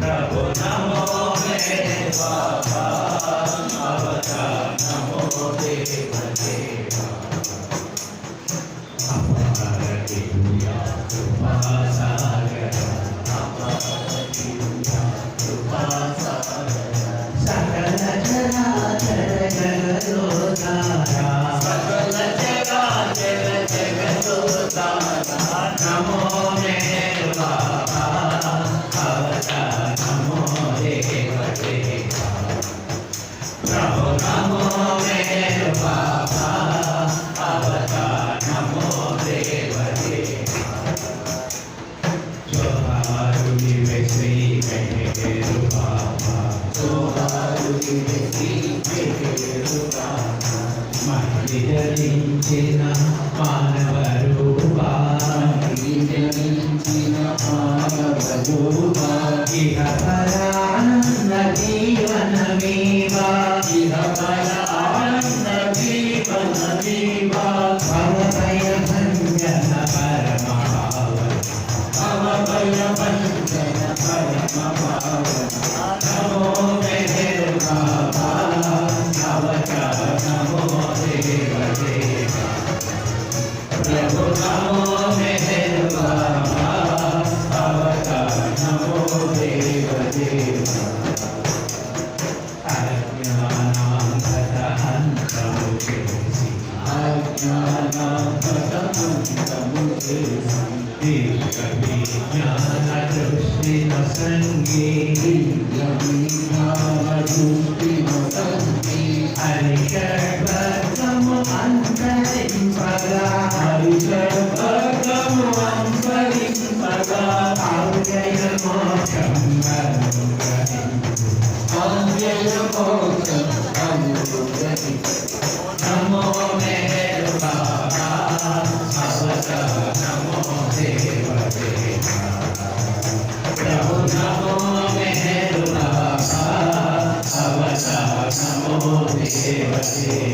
प्रभु नमो देवा अवतार Thank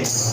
you.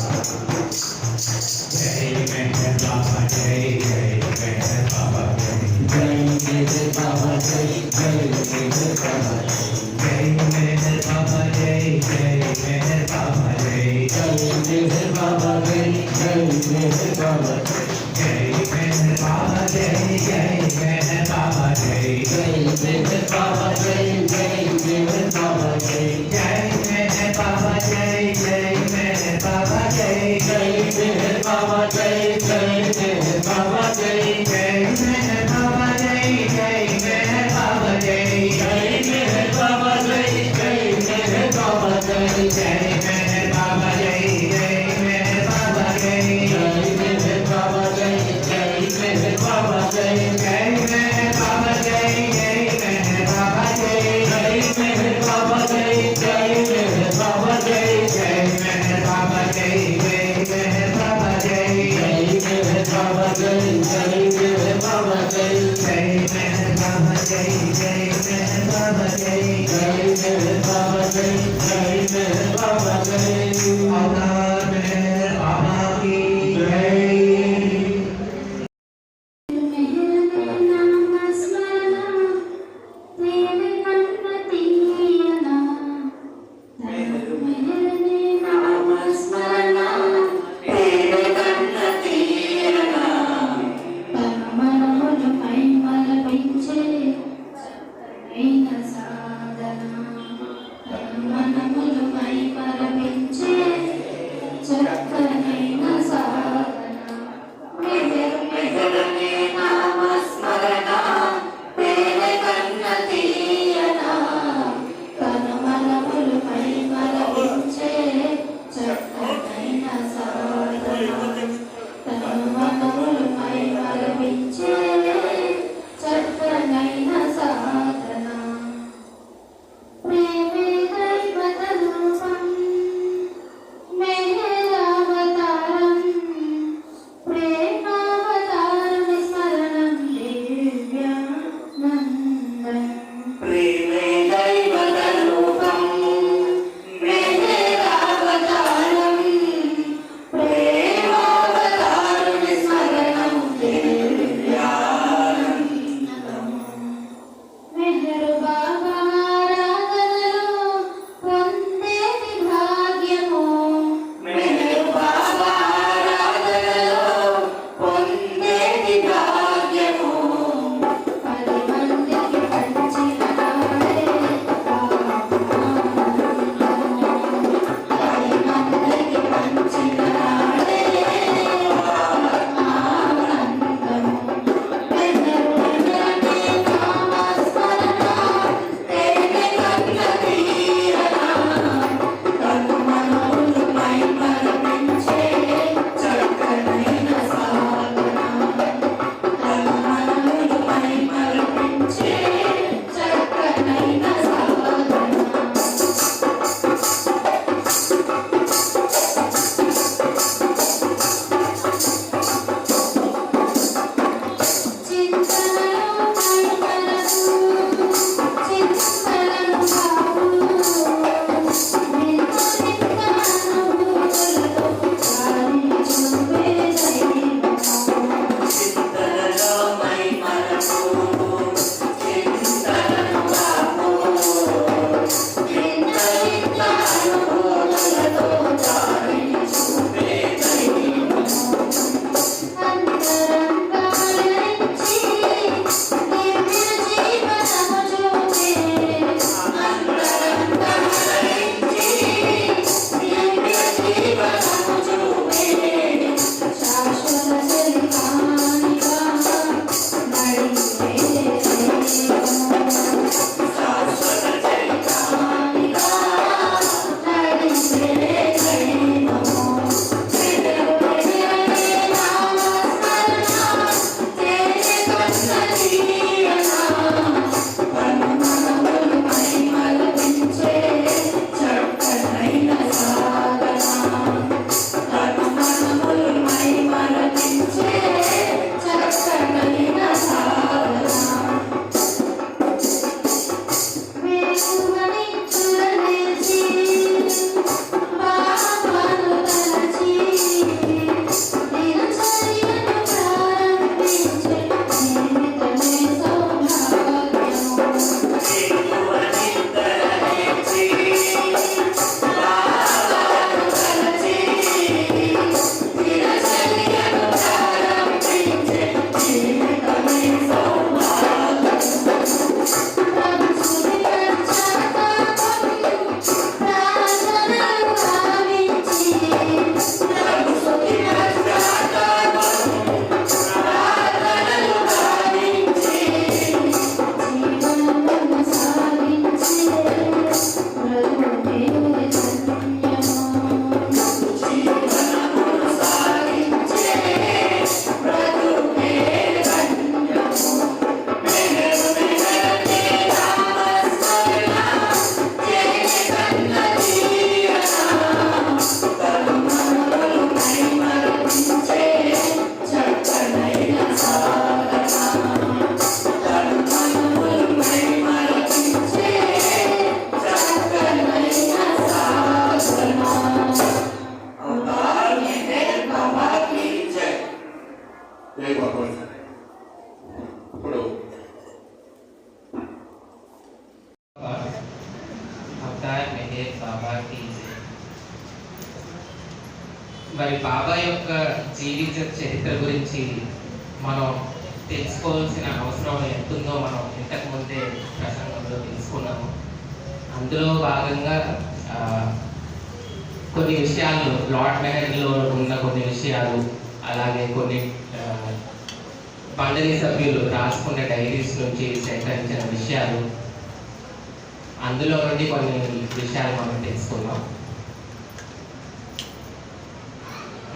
అందులో నుండి కొన్ని విషయాలు మనం తెలుసుకుందాం.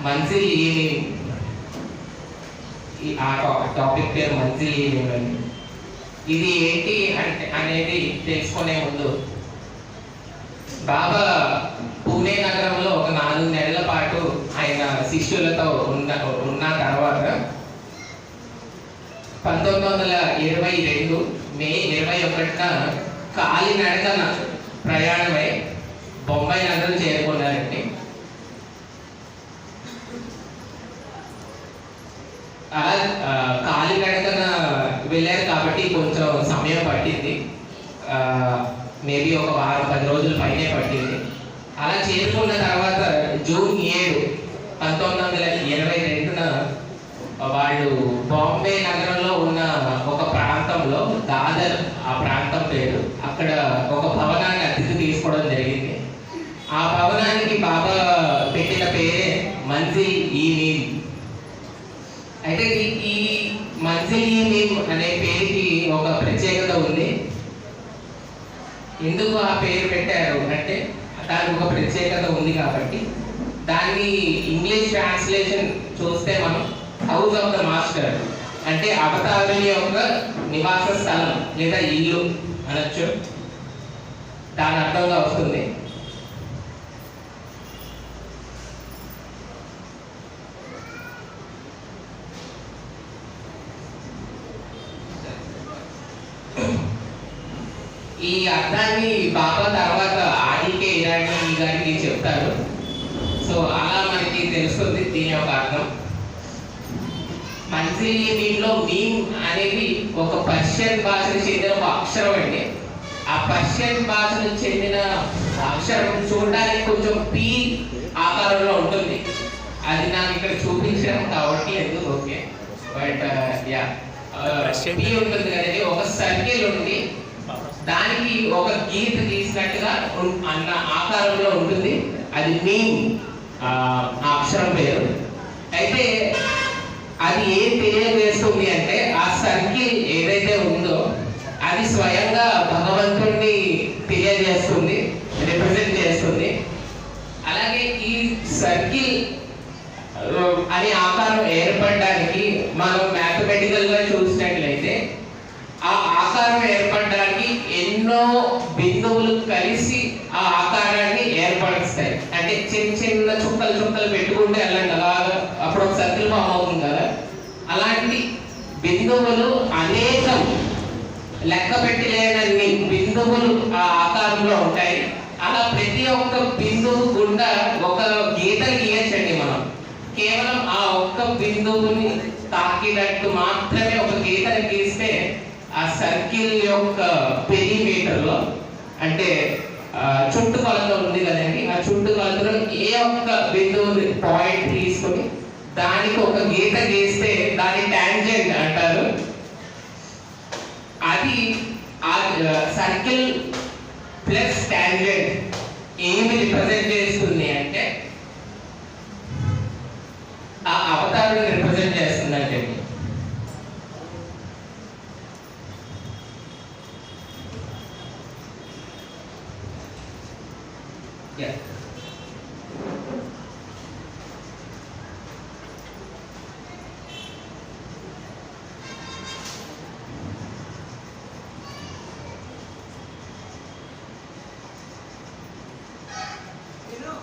మంజిల్ ఈవినింగ్ ఈ ఆ టాపిక్ పేరు మంజిల్ ఈవినింగ్ అండి ఇది ఏంటి అంటే అనేది తెలుసుకునే ముందు బాబా పూణే నగరంలో ఒక నాలుగు నెలల పాటు ఆయన శిష్యులతో ఉన్న ఉన్న తర్వాత పంతొమ్మిది వందల ఇరవై రెండు మే ఇరవై ఒకటిన కాలినడకన ప్రయాణమై బొంబాయి నగరం చేరుకున్నారండి. అలా ఆ, కాలినడకన వెళ్ళారు కాబట్టి కొంచెం సమయం పట్టింది. మేబీ ఒక వారం పది రోజుల పైనే పట్టింది. అలా చేరుకున్న తర్వాత జూన్ ఏడు పంతొమ్మిది వందల ఇరవై రెండున వాళ్ళు బాంబే నగరంలో ఉన్న ప్రాంతంలో దాదర్ ఆ ప్రాంతం పేరు. అక్కడ ఒక భవనాన్ని అతిథి తీసుకోవడం జరిగింది. ఆ భవనానికి బాబా పెట్టిన పేరే మంజిల్ ఈ నీమ్. అయితే ఈ- ఈ మంజిల్ ఈ నీమ్ అనే పేరుకి ఒక ప్రత్యేకత ఉంది. ఎందుకు ఆ పేరు పెట్టారు అంటే దానికి ఒక ప్రత్యేకత ఉంది కాబట్టి. దాన్ని ఇంగ్లీష్ ట్రాన్స్లేషన్ చూస్తే మనం హౌస్ ఆఫ్ ద మాస్టర్ అంటే అవతారుని యొక్క నివాస స్థలం లేదా ఇల్లు అనొచ్చు. దాని అర్థంగా వస్తుంది. ఈ అర్థాన్ని బాబా తర్వాత ఆదికే ఇరానీ గారికి చెప్తారు. సో అలా మనకి తెలుస్తుంది దీని యొక్క అర్థం. దీంట్లో మీమ్ అనేది ఒక పర్షియన్ భాషకు చెందిన ఒక అక్షరం అండి. ఆ పర్షియన్ భాషకు చెందిన అక్షరం చూడడానికి కొంచెం పీ ఆకారంలో ఉంటుంది. అది నాకు ఇక్కడ చూపించడం కావట్లేదు ఓకే. But yeah. పీ ఉంటుంది కదండి ఒక సర్కిల్ ఉంది. దానికి ఒక గీత గీసినట్టుగా ఉన్- అన్న ఆకారంలో ఉంటుంది. అది ఆ అక్షరం పేరు. అయితే అది ఏం తెలియజేస్తుంది అంటే ఆ సర్కిల్ ఏదైతే ఉందో అది స్వయంగా భగవంతుడిని తెలియజేస్తుంది రిప్రజెంట్ చేస్తుంది. అలాగే ఈ సర్కిల్ అనే ఆకారం ఏర్పడడానికి మనం మ్యాథమెటికల్గా చూసినట్లయితే ఆ ఆకారం ఏర్పడడానికి ఎన్నో బిందువులు కలిసి ఆ ఆకారాన్ని ఏర్పరుస్తాయి. అంటే చిన్న చిన్న చుక్కలు చుక్కలు పెట్టుకుంటే వెళ్ళండి అలాగా అప్పుడు ఒక సర్కిల్ ఫామ్ అవుతుంది కదా అలాంటి బిందువులు అనేకం. లెక్క పెట్టలేనన్ని బిందువులు ఆ ఆకారంలో ఉంటాయి. అలా ప్రతి ఒక్క బిందువు గుండా ఒక గీత గీయచ్చండి మనం. కేవలం ఆ ఒక్క బిందువుని తాకినట్టు మాత్రమే ఒక గీతని గీస్తే ఆ సర్కిల్ యొక్క పెరిమీటర్లో అంటే ఆ, చుట్టుకొలత ఉంది కదండి. ఆ చుట్టుకొలతలో ఏ ఒక్క బిందువుని పాయింట్ తీసుకొని దానికి ఒక గీత గీస్తే దాని ట్యాంజెంట్ అంటారు. అది ఆ సర్కిల్ ప్లస్ ట్యాంజెంట్ ఏమి రిప్రజెంట్ చేస్తుంది అంటే ఆ అవతారం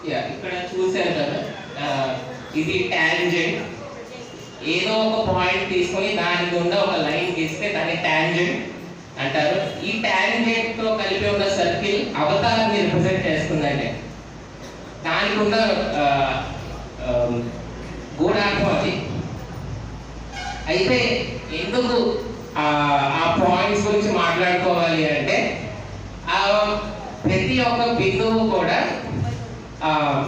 యా ఇక్కడ చూశారు కదా. ఇది టాంజెంట్ ఏదో ఒక పాయింట్ తీసుకొని దాని గుండా ఒక లైన్ గీస్తే దాన్ని టాంజెంట్ అంటారు. ఈ టాంజెంట్తో కలిపి ఉన్న సర్కిల్ అవతారాన్ని రిప్రజెంట్ చేస్తుందండి దానికి ఉన్న ఆ, గూఢార్థం అది. అయితే ఎందుకు ఆ, పాయింట్స్ గురించి మాట్లాడుకోవాలి అంటే ఆ ప్రతి ఒక్క బిందువు కూడా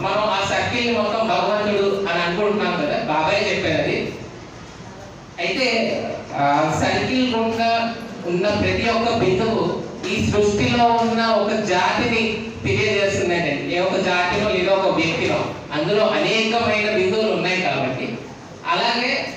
మనం ఆ సర్కిల్ మొత్తం భగవంతుడు అని అనుకుంటున్నాం కదా బాబాయ్ చెప్పారు అది అయితే ఆ, సర్కిల్ గుండా ఉన్న ప్రతి ఒక్క బిందువు ఈ సృష్టిలో ఉన్న ఒక జాతిని తెలియజేస్తుందండి. ఏ ఒక జాతిలో లేదా ఒక వ్యక్తిలో. అందులో అనేకమైన బిందువులు ఉన్నాయి కాబట్టి. అలాగే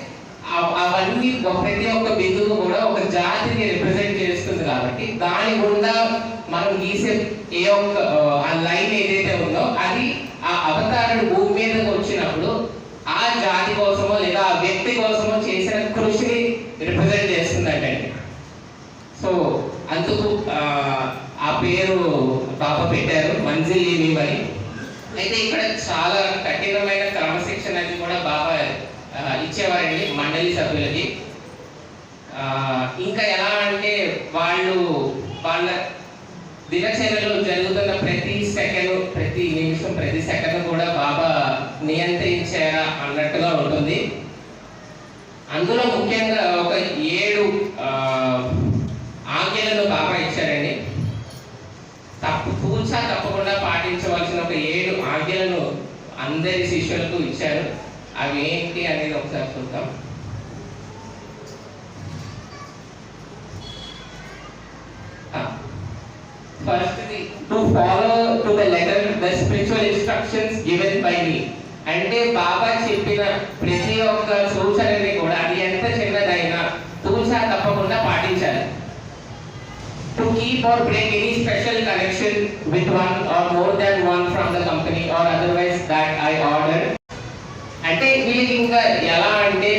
అవన్నీ ఒక- ప్రతి ఒక్క బిందువు కూడా ఒక జాతిని రిప్రజెంట్ చేస్తుంది కాబట్టి దాని గుండా మనం గీసే ఏ ఒక్క ఆ లైన్ ఏదైతే ఉందో అది ఆ అవతారుడు భూమి మీదకి వచ్చినప్పుడు ఆ జాతి కోసమో లేదా ఆ వ్యక్తి కోసమో చేసిన కృషిని రిప్రజెంట్ చేస్తుందండి సో అందుకు ఆ, పేరు పాప పెట్టారు మంజిల్ అని అయితే ఇక్కడ చాలా కఠినమైన క్రమశిక్షణ అది కూడా బాగా ఇచ్చేవారండి మండలి సభ్యులకి. ఇంకా ఎలా అంటే వాళ్ళు వాళ్ళ దినచర్యలో జరుగుతున్న ప్రతి సెకండ్ ప్రతి నిమిషం ప్రతి సెకండ్ కూడా బాబా నియంత్రించారా అన్నట్టుగా ఉంటుంది అందులో ముఖ్యంగా ఒక ఏడు ఆజ్ఞలను బాబా ఇచ్చారండి. తప్పు తూచా తప్పకుండా పాటించవలసిన ఒక ఏడు ఆజ్ఞలను అందరి శిష్యులకు ఇచ్చారు. అవి ఏంటి అనేది ఒకసారి చూద్దాం. First to follow to letter the spiritual instructions given by me అంటే బాబా చెప్పిన ప్రతి ఒక్క సూచనని కూడా తూచా తప్పకుండా పాటించాలి. To keep or break any special connection with one or more than one from the company or otherwise that I order అంటే వీళ్ళకి ఇంకా ఎలా అంటే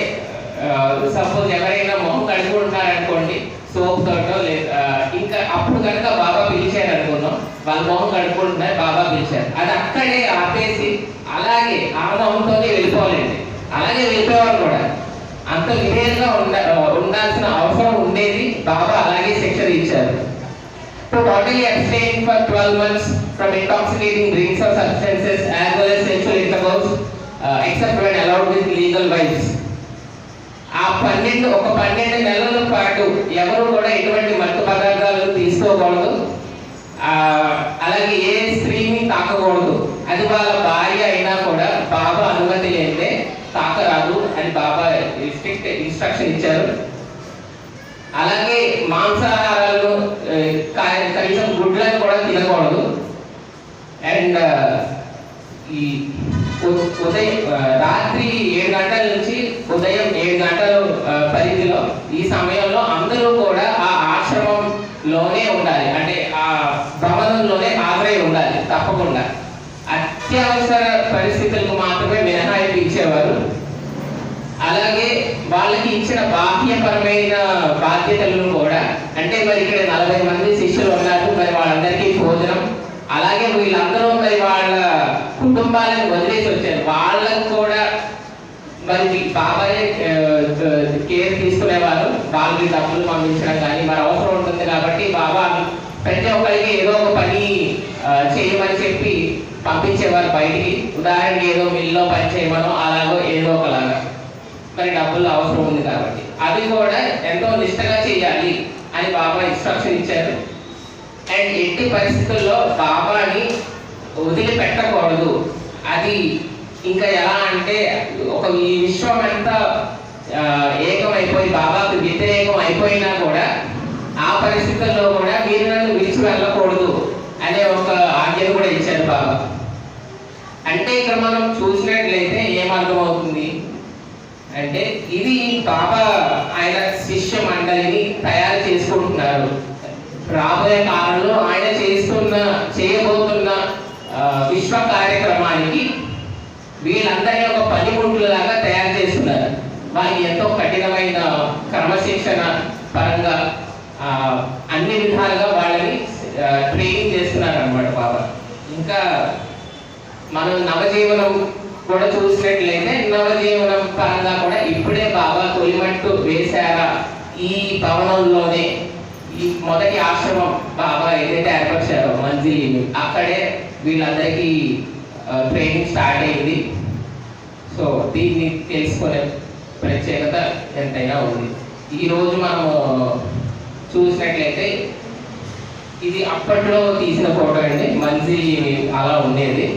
సపోజ్ ఎవరైనా మొహం కడుక్కుంటున్నారు అనుకోండి సోప్ తోటో లేదా ఇంకా అప్పుడు కనుక బాబా పిలిచారు అనుకున్నాం వాళ్ళ మొహం కడుక్కుంటున్నారు బాబా పిలిచారు. అది అక్కడే ఆపేసి అలాగే ఆ మొహంతోనే వెళ్ళిపోవాలండి. అలాగే వెళ్ళిపోవాలి కూడా. అంత విధేయంగా ఉండ ఉండాల్సిన అవసరం ఉండేది బాబా అలాగే శిక్షణ ఇచ్చారు. To totally abstain for 12 months from intoxicating drinks or substances as well as sexual intercourse uh, except when allowed with legal wives. ఆ పన్నెండు ఒక పన్నెండు నెలల పాటు ఎవరు కూడా ఎటువంటి మత్తు పదార్థాలు తీసుకోకూడదు. అలాగే ఏ స్త్రీని తాకకూడదు. అది వాళ్ళ భార్య అయినా కూడా బాబా అనుమతి లేదే తాకరాదు అని బాబా ఇన్స్ట్రక్షన్ ఇచ్చారు. అలాగే మాంసాహారాలు కనీసం గుడ్లను కూడా తినకూడదు. అండ్ ఈ ఉదయం రాత్రి ఏడు గంటల నుంచి ఉదయం ఏడు గంటల ఆ, పరిధిలో ఈ సమయంలో అందరూ కూడా ఆ ఆశ్రమంలోనే ఉండాలి అంటే ఆ భవనంలోనే హాజరై ఉండాలి తప్పకుండా అత్యవసర పరిస్థితులకు మాత్రమే మినహాయింపు ఇచ్చేవారు అలాగే వాళ్ళకి ఇచ్చిన బాహ్యపరమైన బాధ్యతలను కూడా అంటే మరి ఇక్కడ నలభై మంది శిష్యులు ఉన్నారు మరి వాళ్ళందరికీ భోజనం. అలాగే వీళ్ళందరూ మరి వాళ్ళ కుటుంబాలను వదిలేసి వచ్చారు. వాళ్ళకు కూడా మరి బాబాయ్ కేర్ తీసుకునేవారు. వాళ్ళకి డబ్బులు పంపించడం కానీ మరి అవసరం ఉంటుంది కాబట్టి బాబా ప్రతి ఒక్కరికి ఏదో ఒక పని చేయమని చెప్పి పంపించేవారు బయటికి. ఉదాహరణకి ఏదో మిల్లో పని చేయమనో అలాగో ఏదో ఒకలాగా. మరి డబ్బులు అవసరం ఉంది కాబట్టి. అవి కూడా ఎంతో నిష్టగా చేయాలి అని బాబా ఇన్స్ట్రక్షన్ ఇచ్చారు. అండ్ ఎట్టి పరిస్థితుల్లో బాబాని వదిలిపెట్టకూడదు. అది ఇంకా ఎలా అంటే ఒక ఈ విశ్వం అంతా ఏకమైపోయి బాబాకు వ్యతిరేకం అయిపోయినా కూడా ఆ పరిస్థితుల్లో కూడా మీరు నన్ను విడిచి వెళ్ళకూడదు అనే ఒక ఆజ్ఞను కూడా ఇచ్చారు బాబా. అంటే ఇక్కడ మనం చూసినట్లయితే ఏమర్థమవుతుంది అంటే ఇది బాబా ఆయన శిష్య మండలిని తయారు చేసుకుంటున్నారు. రాబోయే కాలంలో ఆయన చేస్తున్న చేయబోతున్న విశ్వ కార్యక్రమానికి వీళ్ళందరినీ ఒక పనిముట్లలాగా తయారు చేస్తున్నారు. వారికి ఎంతో కఠినమైన క్రమశిక్షణ పరంగా అన్ని విధాలుగా వాళ్ళని ట్రైనింగ్ చేస్తున్నారు అనమాట బాబా. ఇంకా మనం నవజీవనం కూడా చూసినట్లయితే నవజీవనం పరంగా కూడా ఇప్పుడే బాబా తొలిమట్టు వేశారా ఈ భవనంలోనే. ఈ మొదటి ఆశ్రమం బాబా ఏదైతే ఏర్పరిచారో మంజిలీని అక్కడే వీళ్ళందరికీ ట్రైనింగ్ స్టార్ట్ అయింది. సో దీన్ని తెలుసుకునే ప్రత్యేకత ఎంతైనా ఉంది. ఈరోజు మనము చూసినట్లయితే ఇది అప్పట్లో తీసిన ఫోటో అండి. మంచి అలా ఉండేది.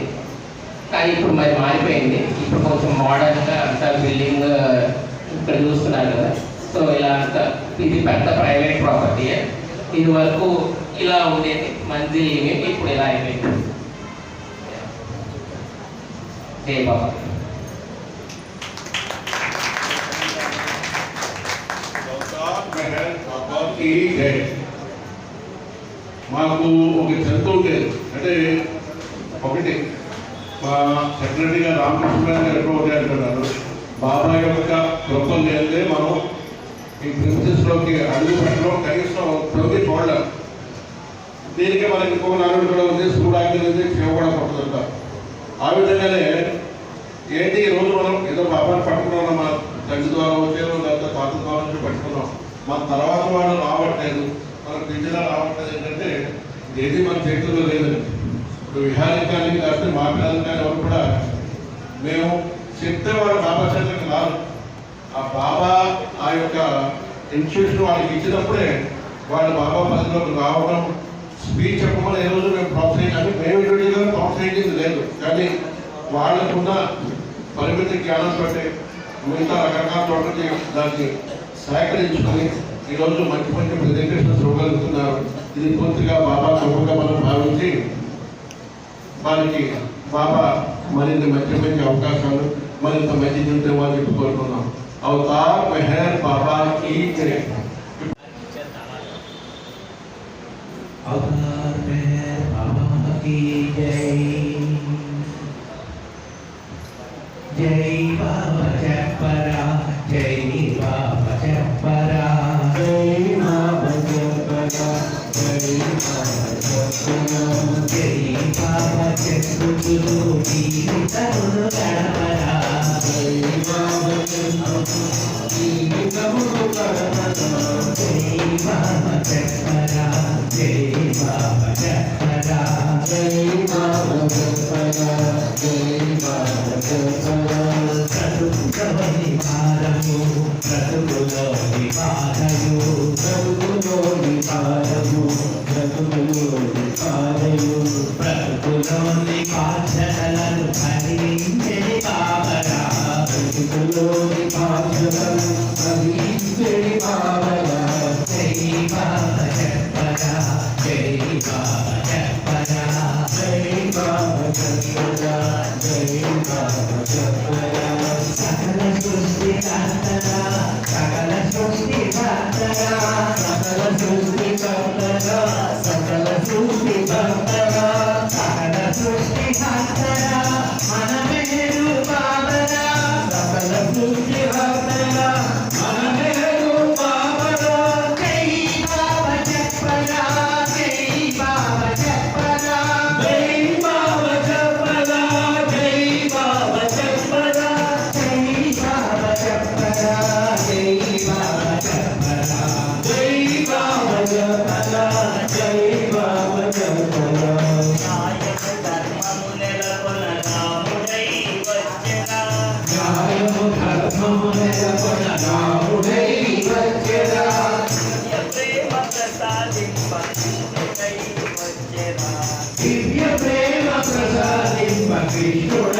కానీ ఇప్పుడు మరి మారిపోయింది. ఇప్పుడు కొంచెం మోడర్న్గా అంతా బిల్డింగ్ ఇక్కడ చూస్తున్నారు కదా. సో ఇలా అంతా ఇది పెద్ద ప్రైవేట్ ప్రాపర్టీ ఇది వరకు ఇలా ఉండేది. మంచి ఇప్పుడు ఇలా అయిపోయింది. జై బాబా. మాకు ఒక చెంత ఉండేది అంటే ఒకటి. మా సెక్రటరీ గారు రామకృష్ణ గారు ఎప్పుడో ఒకటి అంటున్నారు. బాబా యొక్క కృప లేదే మనం ఈ ప్రిన్సెస్లోకి అడుగు పెట్టడం కనీసం తొమ్మిది చూడలేం దీనికి మనకి ఇంకొక నాలుగు కూడా ఉంది సూడాకి ఉంది చెవ కూడా పడుతుంటాం ఆ విధంగానే ఏంటి ఈ రోజు మనం ఏదో బాబాని పట్టుకున్నాం మా తండ్రి ద్వారా వచ్చారు లేకపోతే తాత ద్వారా నుంచి పట్టుకున్నాం. మన తర్వాత వాళ్ళు రావట్లేదు. మనకు దించిన రావట్లేదు ఏంటంటే ఏది మన చేతుల్లో లేదండి. ఇప్పుడు విహారికానికి కాస్తే మా పిల్లలు కానీ వాళ్ళు కూడా మేము చెప్తే వాళ్ళు బాబా చేతకి రారు. ఆ బాబా ఆ యొక్క ఇన్స్టిట్యూషన్ వాళ్ళకి ఇచ్చినప్పుడే వాళ్ళు బాబా పదిలోకి రావడం స్పీచ్ చెప్పమని ఏ రోజు మేము ప్రోత్సహించాలి మేము ఇండివిజువల్గా ప్రోత్సహించింది లేదు. కానీ వాళ్ళకున్న పరిమితి జ్ఞానం పెట్టి మిగతా రకరకాల చోట్లకి దాన్ని సహకరించుకొని ఈరోజు మంచి మంచి ప్రజెంటేషన్స్ ఇవ్వగలుగుతున్నారు ఇది పూర్తిగా బాబా గొప్పగా మనం భావించి వారికి బాబా మరింత మంచి మంచి అవకాశాలు మరింత మంచి జీవితం ఇవ్వాలని చెప్పి కోరుకున్నాం అవతార్ మెహర్ బాబా ఈ అవతార్ Vamos voltar. Né? దివ్య ప్రేమ ప్రసాదింప కృష్ణుడై